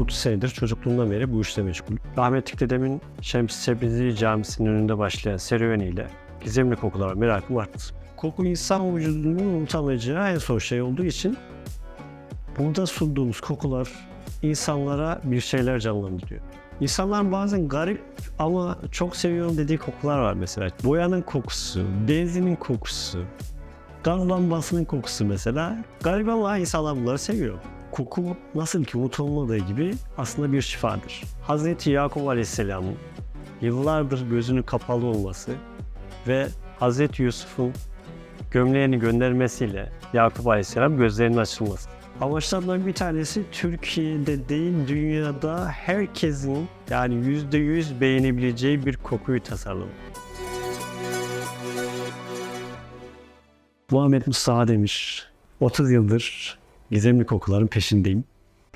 30 senedir çocukluğumdan beri bu işle meşgul. Rahmetli dedemin Şems Sebrizi Camisi'nin önünde başlayan serüveniyle gizemli kokulara merakım arttı. Koku insan vücudunun unutamayacağı en son şey olduğu için burada sunduğumuz kokular insanlara bir şeyler canlandırıyor. İnsanlar bazen garip ama çok seviyorum dediği kokular var mesela. Boyanın kokusu, benzinin kokusu, gaz lambasının kokusu mesela. Garip ama insanlar bunları seviyor. Koku nasıl ki unutulmadığı gibi aslında bir şifadır. Hz. Yakup Aleyhisselam'ın yıllardır gözünün kapalı olması ve Hz. Yusuf'un gömleğini göndermesiyle Yakup Aleyhisselam gözlerinin açılması. Amaçlarından bir tanesi Türkiye'de değil dünyada herkesin yani %100 beğenebileceği bir kokuyu tasarlamak. Muhammed Mustafa demiş. 30 yıldır gizemli kokuların peşindeyim.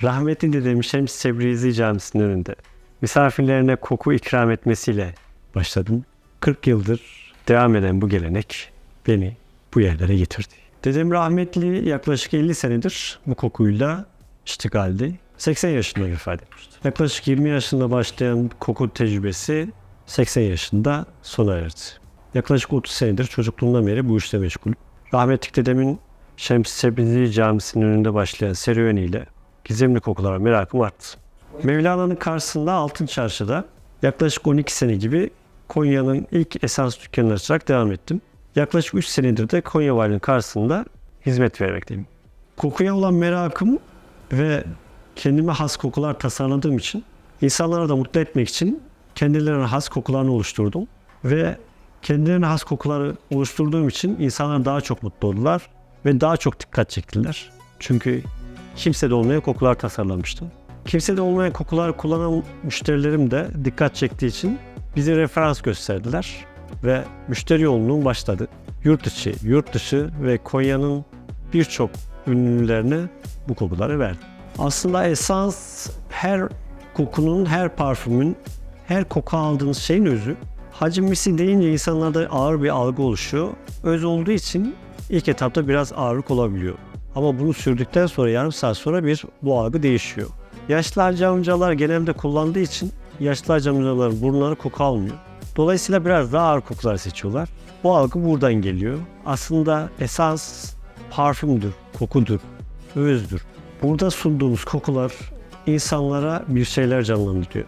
Rahmetli dedem Şems Sebrizi Camisi'nin önünde misafirlerine koku ikram etmesiyle başladım. 40 yıldır devam eden bu gelenek beni bu yerlere getirdi. Dedem rahmetli yaklaşık 50 senedir bu kokuyla iştigaldi. 80 yaşında vefat etmişti. Yaklaşık 20 yaşında başlayan koku tecrübesi 80 yaşında sona erdi. Yaklaşık 30 senedir çocukluğumdan beri bu işle meşgul. Rahmetli dedemin Şems Sebrizi Camisi'nin önünde başlayan serüveniyle gizemli kokulara merakım arttı. Mevlana'nın karşısında Altın Çarşı'da yaklaşık 12 sene gibi Konya'nın ilk esans dükkanını açarak devam ettim. Yaklaşık 3 senedir de Konya Valinin karşısında hizmet vermekteyim. Kokuya olan merakım ve kendime has kokular tasarladığım için insanları da mutlu etmek için kendilerine has kokularını oluşturdum. Ve kendilerine has kokuları oluşturduğum için insanlar daha çok mutlu oldular ve daha çok dikkat çektiler. Çünkü kimsede olmayan kokular tasarlamıştım. Kimsede olmayan kokular kullanan müşterilerim de dikkat çektiği için bize referans gösterdiler ve müşteri yoğunluğum başladı. Yurt içi, yurt dışı ve Konya'nın birçok ünlülerine bu kokuları verdim. Aslında esans her kokunun, her parfümün, her koku aldığınız şeyin özü. Hacimlisi deyince insanlarda ağır bir algı oluşuyor. Öz olduğu için ilk etapta biraz ağırlık olabiliyor. Ama bunu sürdükten sonra yarım saat sonra bir bu algı değişiyor. Yaşlı amcalar genelde kullandığı için yaşlı amcaların burunları koku almıyor. Dolayısıyla biraz daha ağır kokular seçiyorlar. Bu algı buradan geliyor. Aslında esans parfümdür, kokudur, özdür. Burada sunduğumuz kokular insanlara bir şeyler canlandırıyor.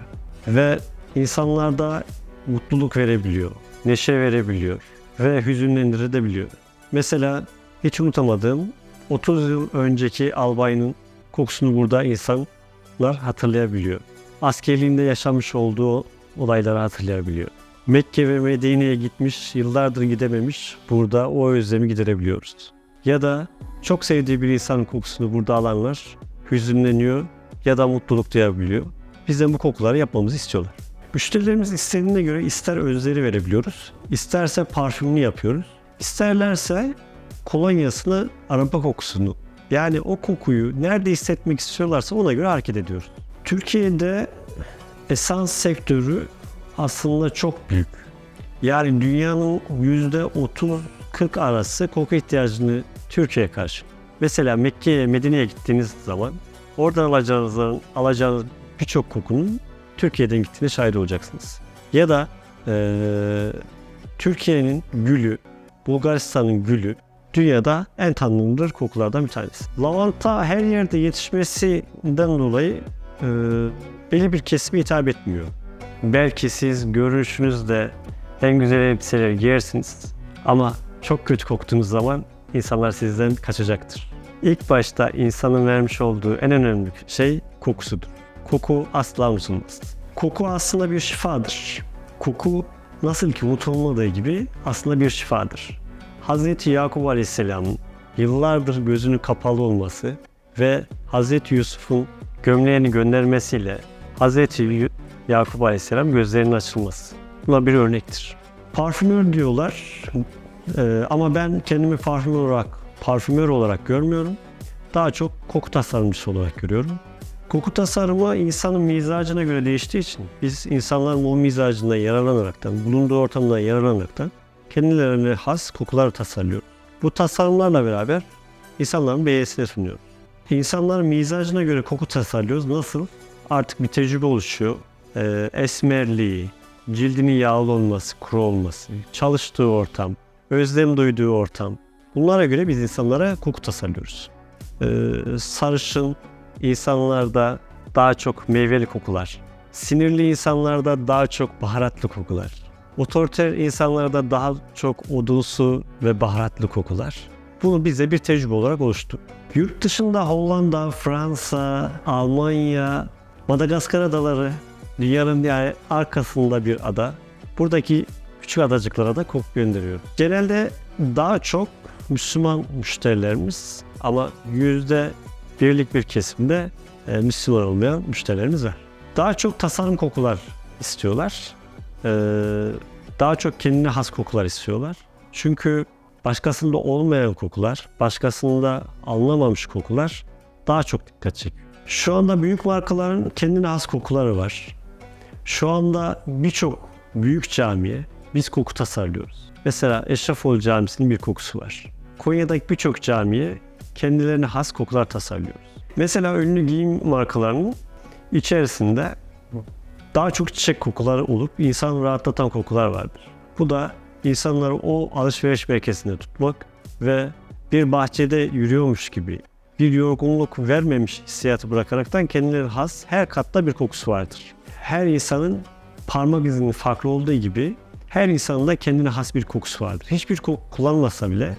Ve insanlarda mutluluk verebiliyor, neşe verebiliyor ve hüzünlendirebiliyor. Mesela hiç unutamadığım 30 yıl önceki albayının kokusunu burada insanlar hatırlayabiliyor. Askerliğinde yaşamış olduğu olayları hatırlayabiliyor. Mekke ve Medine'ye gitmiş, yıllardır gidememiş. Burada o özlemi giderebiliyoruz. Ya da çok sevdiği bir insanın kokusunu burada alanlar hüzünleniyor ya da mutluluk duyabiliyor. Bizden bu kokuları yapmamızı istiyorlar. Müşterilerimiz istediğine göre ister özleri verebiliyoruz, isterse parfümünü yapıyoruz, isterlerse kolonyasını, araba kokusunu yani o kokuyu nerede hissetmek istiyorlarsa ona göre hareket ediyoruz. Türkiye'de esans sektörü aslında çok büyük. Yani dünyanın yüzde 30-40 arası koku ihtiyacını Türkiye'ye karşı. Mesela Mekke'ye, Medine'ye gittiğiniz zaman oradan alacağınız, alacağınız birçok kokunun Türkiye'den gittiğine şahit olacaksınız. Ya da eee, Türkiye'nin gülü, Bulgaristan'ın gülü dünyada en tanınır kokulardan bir tanesi. Lavanta her yerde yetişmesinden dolayı eee belli bir kesime hitap etmiyor. Belki siz görünüşünüzde en güzel elbiseleri giyersiniz ama çok kötü koktuğunuz zaman insanlar sizden kaçacaktır. İlk başta insanın vermiş olduğu en önemli şey kokusudur. Koku asla unutulmaz. Koku aslında bir şifadır. Koku nasıl ki unutulmadığı gibi aslında bir şifadır. Hz. Yakup Aleyhisselam'ın yıllardır gözünün kapalı olması ve Hz. Yusuf'un gömleğini göndermesiyle Hz. Yakup Aleyhisselam gözlerinin açılması. Buna bir örnektir. Parfümör diyorlar Ee, ama ben kendimi parfümör olarak parfümör olarak görmüyorum. Daha çok koku tasarımcısı olarak görüyorum. Koku tasarımı insanın mizacına göre değiştiği için biz insanların o mizacından yararlanaraktan, bulunduğu ortamdan yararlanaraktan kendilerine has kokular tasarlıyoruz. Bu tasarımlarla beraber insanların beğenisine sunuyoruz. İnsanların mizacına göre koku tasarlıyoruz. Nasıl? artık bir tecrübe oluşuyor. Ee, esmerliği, cildinin yağlı olması, kuru olması, çalıştığı ortam, özlem duyduğu ortam. Bunlara göre biz insanlara koku tasarlıyoruz. Ee, sarışın insanlarda daha çok meyveli kokular, sinirli insanlarda daha çok baharatlı kokular, otoriter insanlarda daha çok odunsu ve baharatlı kokular. Bunu bize bir tecrübe olarak oluştu. Yurt dışında Hollanda, Fransa, Almanya, Madagaskar adaları dünyanın yani arkasında bir ada. Buradaki küçük adacıklara da koku gönderiyor. Genelde daha çok Müslüman müşterilerimiz ama yüzde birlik bir kesimde e, Müslüman olmayan müşterilerimiz var. Daha çok tasarım kokular istiyorlar. Ee, daha çok kendine has kokular istiyorlar. Çünkü başkasında olmayan kokular, başkasında alınamamış kokular daha çok dikkat çekiyor. Şu anda büyük markaların kendine has kokuları var. Şu anda birçok büyük camiye biz koku tasarlıyoruz. Mesela Eşrefoğlu Camisi'nin bir kokusu var. Konya'daki birçok camiye kendilerine has kokular tasarlıyoruz. Mesela ünlü giyim markalarının içerisinde daha çok çiçek kokuları olup insan rahatlatan kokular vardır. Bu da insanları o alışveriş merkezinde tutmak ve bir bahçede yürüyormuş gibi bir yorgunluk vermemiş hissiyatı bırakaraktan kendilerine has her katta bir kokusu vardır. Her insanın parmak izinin farklı olduğu gibi her insanın da kendine has bir kokusu vardır. Hiçbir koku kullanmasa bile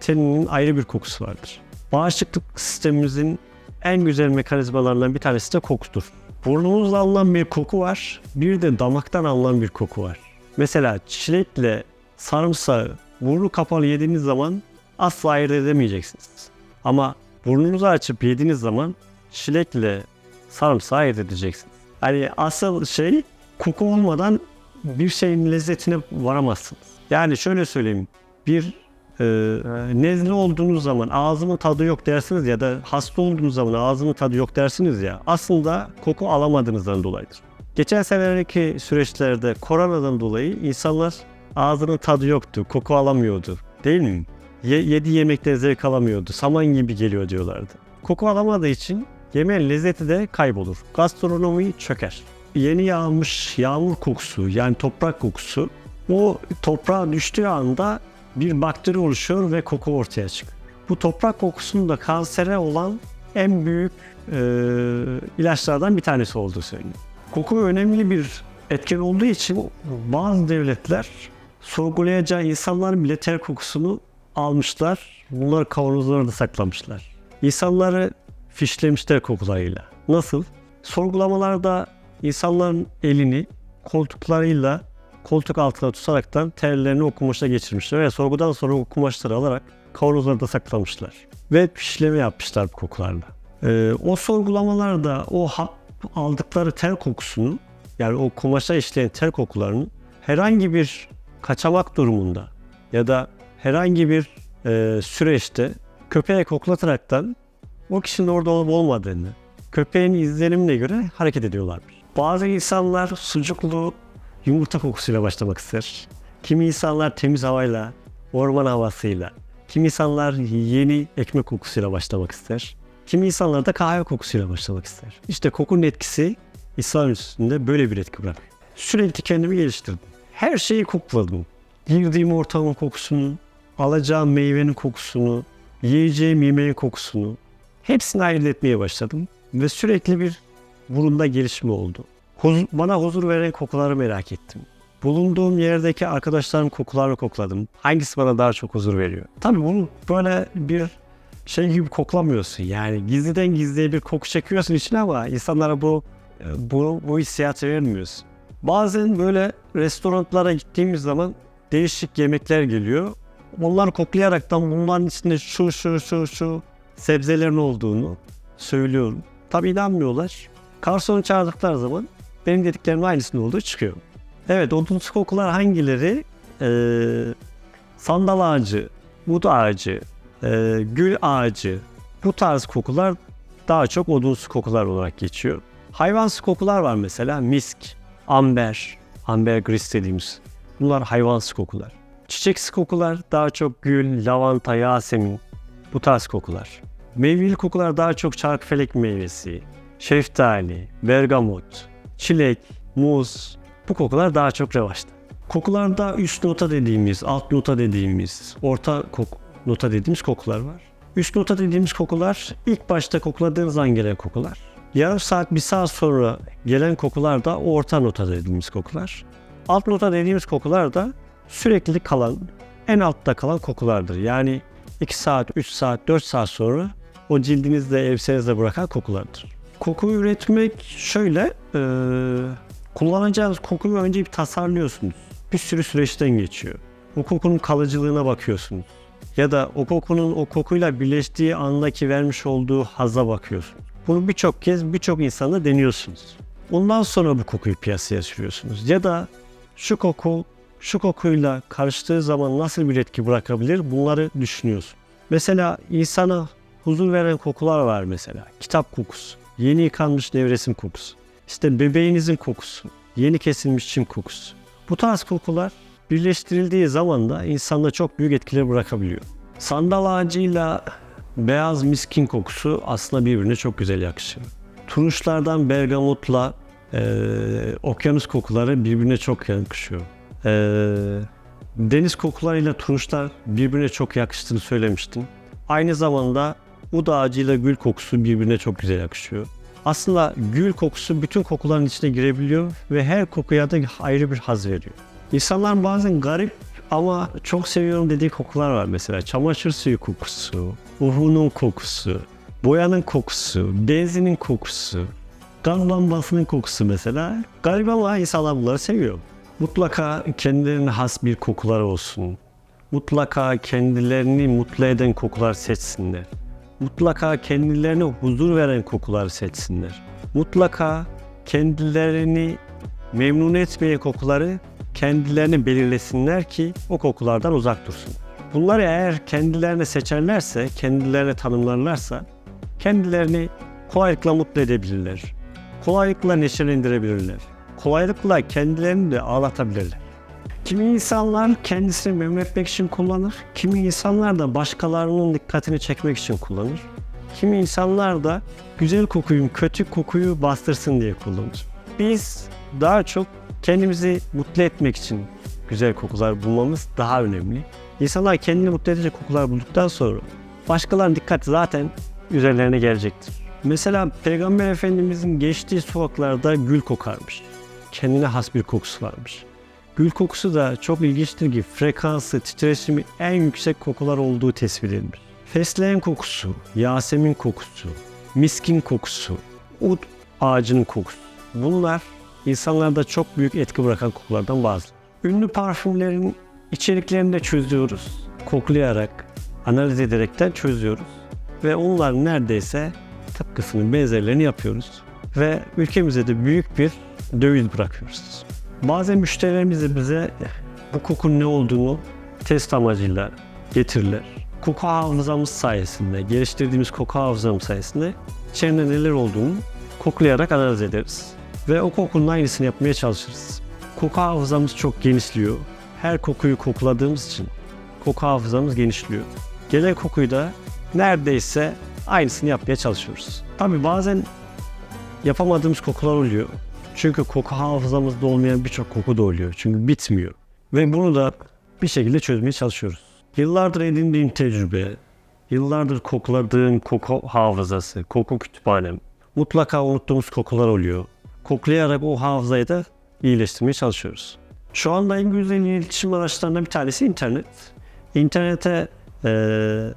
teninin ayrı bir kokusu vardır. Bağışıklık sistemimizin en güzel mekanizmalarından bir tanesi de kokudur. Burnumuzla alınan bir koku var, bir de damaktan alınan bir koku var. Mesela çilekle sarımsağı burnu kapalı yediğiniz zaman asla ayırt edemeyeceksiniz. Ama burnunuzu açıp yediğiniz zaman çilekle sarımsağı ayırt edeceksiniz. Hani asıl şey koku olmadan bir şeyin lezzetine varamazsınız. Yani şöyle söyleyeyim. Bir e, nezle olduğunuz zaman ağzımın tadı yok dersiniz ya da hasta olduğunuz zaman ağzımın tadı yok dersiniz ya aslında koku alamadığınızdan dolayıdır. Geçen senelerdeki süreçlerde koronadan dolayı insanlar ağzının tadı yoktu, koku alamıyordu. Değil mi? Ye, yedi yemekten zevk alamıyordu, saman gibi geliyor diyorlardı. Koku alamadığı için yemeğin lezzeti de kaybolur. Gastronomi çöker. Yeni yağmış yağmur kokusu yani toprak kokusu o toprağa düştüğü anda bir bakteri oluşuyor ve koku ortaya çıkıyor. Bu toprak kokusunun da kansere olan en büyük e, ilaçlardan bir tanesi olduğu söyleniyor. Koku önemli bir etken olduğu için bazı devletler sorgulayacağı insanların bile ter kokusunu almışlar. Bunları kavanozlarda saklamışlar. İnsanları fişlemişler kokularıyla. Nasıl? Sorgulamalarda insanların elini koltuklarıyla koltuk altına tutaraktan terlerini o kumaşa geçirmişler ve sorgudan sonra o kumaşları alarak kavanozlarda saklamışlar. Ve pişleme yapmışlar bu kokularla. Ee, o sorgulamalarda o hap aldıkları ter kokusunu yani o kumaşa işleyen ter kokularını herhangi bir kaçamak durumunda ya da herhangi bir e, süreçte köpeğe koklataraktan o kişinin orada olup olmadığını, köpeğin izlenimine göre hareket ediyorlarmış. Bazı insanlar sucuklu yumurta kokusuyla başlamak ister. Kimi insanlar temiz havayla, orman havasıyla, kimi insanlar yeni ekmek kokusuyla başlamak ister. Kimi insanlar da kahve kokusuyla başlamak ister. İşte kokunun etkisi İslam üstünde böyle bir etki bırakıyor. Sürekli kendimi geliştirdim. Her şeyi kokladım. Girdiğim ortamın kokusunu, alacağım meyvenin kokusunu, yiyeceğim yemeğin kokusunu hepsini ayırt etmeye başladım. Ve sürekli bir burunda gelişme oldu. Huz- bana huzur veren kokuları merak ettim. Bulunduğum yerdeki arkadaşlarım kokularını kokladım. Hangisi bana daha çok huzur veriyor? Tabii bunu böyle bir şey gibi koklamıyorsun. Yani gizliden gizliye bir koku çekiyorsun içine ama insanlara bu bu, bu hissiyatı vermiyorsun. Bazen böyle restoranlara gittiğimiz zaman değişik yemekler geliyor. Onları koklayaraktan bunların içinde şu şu şu şu sebzelerin olduğunu söylüyorum. Tabii inanmıyorlar. Garsonu çağırdıkları zaman benim dediklerimin aynısının olduğu çıkıyor. Evet odunsu kokular hangileri? Ee, sandal ağacı, bud ağacı, e, gül ağacı bu tarz kokular daha çok odunsu kokular olarak geçiyor. Hayvansı kokular var mesela misk, amber, ambergris dediğimiz. Bunlar hayvansı kokular. Çiçeksi kokular daha çok gül, lavanta, yasemin bu tarz kokular. Meyveli kokular daha çok çarkıfelek meyvesi, şeftali, bergamot, çilek, muz bu kokular daha çok revaçta. Kokularda üst nota dediğimiz, alt nota dediğimiz, orta kok nota dediğimiz kokular var. Üst nota dediğimiz kokular ilk başta kokladığınız an gelen kokular. Yarım saat, bir saat sonra gelen kokular da orta nota dediğimiz kokular. Alt nota dediğimiz kokular da sürekli kalan, en altta kalan kokulardır. Yani 2 saat, 3 saat, 4 saat sonra o cildinizde, elbisenizde bırakan kokulardır. Koku üretmek şöyle, e, kullanacağınız kokuyu önce bir tasarlıyorsunuz. Bir sürü süreçten geçiyor. O kokunun kalıcılığına bakıyorsunuz. Ya da o kokunun o kokuyla birleştiği andaki vermiş olduğu haza bakıyorsunuz. Bunu birçok kez birçok insanda deniyorsunuz. Ondan sonra bu kokuyu piyasaya sürüyorsunuz. Ya da şu koku şu kokuyla karıştığı zaman nasıl bir etki bırakabilir bunları düşünüyorsun. Mesela insana huzur veren kokular var mesela. Kitap kokusu, yeni yıkanmış nevresim kokusu, işte bebeğinizin kokusu, yeni kesilmiş çim kokusu. Bu tarz kokular birleştirildiği zaman da insanda çok büyük etkiler bırakabiliyor. Sandal ağacıyla beyaz miskin kokusu aslında birbirine çok güzel yakışıyor. Turunçlardan bergamotla eee, okyanus kokuları birbirine çok yakışıyor. Eee, deniz kokularıyla turunçlar birbirine çok yakıştığını söylemiştim. Aynı zamanda ud ağacıyla gül kokusu birbirine çok güzel yakışıyor. Aslında gül kokusu bütün kokuların içine girebiliyor ve her kokuya da ayrı bir haz veriyor. İnsanlar bazen garip ama çok seviyorum dediği kokular var mesela. Çamaşır suyu kokusu, uhunun kokusu, boyanın kokusu, benzinin kokusu, gaz lambasının kokusu mesela. Garip ama insanlar bunları seviyor. Mutlaka kendilerine has bir kokular olsun. Mutlaka kendilerini mutlu eden kokular seçsinler. Mutlaka kendilerine huzur veren kokular seçsinler. Mutlaka kendilerini memnun etmeyen kokuları kendilerini belirlesinler ki o kokulardan uzak dursun. Bunları eğer kendilerine seçerlerse, kendilerine tanımlarlarsa kendilerini kolaylıkla mutlu edebilirler. Kolaylıkla neşelendirebilirler. Kolaylıkla kendilerini de ağlatabilirler. Kimi insanlar kendisini memnun etmek için kullanır. Kimi insanlar da başkalarının dikkatini çekmek için kullanır. Kimi insanlar da güzel kokuyu, kötü kokuyu bastırsın diye kullanır. Biz daha çok kendimizi mutlu etmek için güzel kokular bulmamız daha önemli. İnsanlar kendini mutlu edecek kokular bulduktan sonra başkalarının dikkati zaten üzerlerine gelecektir. Mesela Peygamber Efendimizin geçtiği sokaklarda gül kokarmış. Kendine has bir kokusu varmış. Gül kokusu da çok ilginçtir ki frekansı, titreşimi en yüksek kokular olduğu tespit edilmiş. Fesleğen kokusu, Yasemin kokusu, miskin kokusu, ud ağacının kokusu. Bunlar insanlarda çok büyük etki bırakan kokulardan bazı. Ünlü parfümlerin içeriklerini de çözüyoruz. Koklayarak, analiz ederekten çözüyoruz. Ve onların neredeyse tıpkısının benzerlerini yapıyoruz. Ve ülkemize de büyük bir döviz bırakıyoruz. Bazen müşterilerimiz bize bu kokunun ne olduğunu test amacıyla getirirler. Koku hafızamız sayesinde, geliştirdiğimiz koku hafızamız sayesinde içeride neler olduğunu koklayarak analiz ederiz. Ve o kokunun aynısını yapmaya çalışırız. Koku hafızamız çok genişliyor. Her kokuyu kokladığımız için koku hafızamız genişliyor. Gelen kokuyu da neredeyse aynısını yapmaya çalışıyoruz. Tabi bazen yapamadığımız kokular oluyor. Çünkü koku hafızamızda olmayan birçok koku da oluyor. Çünkü bitmiyor. Ve bunu da bir şekilde çözmeye çalışıyoruz. Yıllardır edindiğim tecrübe, yıllardır kokladığım koku hafızası, koku kütüphanem. Mutlaka unuttuğumuz kokular oluyor. Koklayarak o hafızayı da iyileştirmeye çalışıyoruz. Şu anda en güzel iletişim araçlarından bir tanesi internet. İnternete eee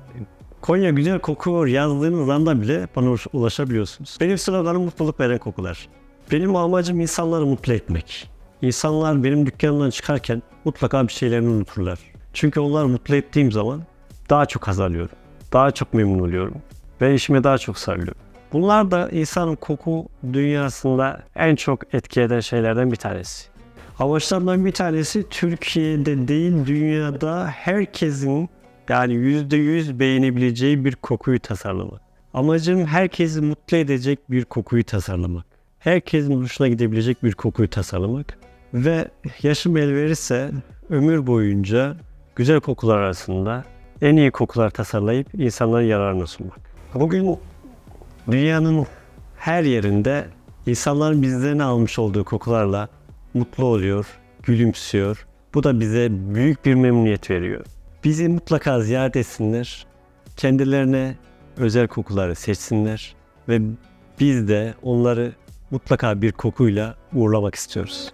Konya güzel kokuyor yazdığınız anda bile bana ulaşabiliyorsunuz. Benim sloganım mutluluk veren kokular. Benim amacım insanları mutlu etmek. İnsanlar benim dükkanımdan çıkarken mutlaka bir şeylerini unuturlar. Çünkü onları mutlu ettiğim zaman daha çok haz alıyorum. Daha çok memnun oluyorum. Ve işime daha çok sarılıyorum. Bunlar da insanın koku dünyasında en çok etki eden şeylerden bir tanesi. Amaçlardan bir tanesi Türkiye'de değil dünyada herkesin yani yüzde yüz beğenebileceği bir kokuyu tasarlamak. Amacım herkesi mutlu edecek bir kokuyu tasarlamak. Herkesin hoşuna gidebilecek bir kokuyu tasarlamak. Ve yaşım el verirse ömür boyunca güzel kokular arasında en iyi kokular tasarlayıp insanların yararına sunmak. Bugün dünyanın her yerinde insanların bizden almış olduğu kokularla mutlu oluyor, gülümsüyor. Bu da bize büyük bir memnuniyet veriyor. Bizi mutlaka ziyaret etsinler. Kendilerine özel kokuları seçsinler ve biz de onları mutlaka bir kokuyla uğurlamak istiyoruz.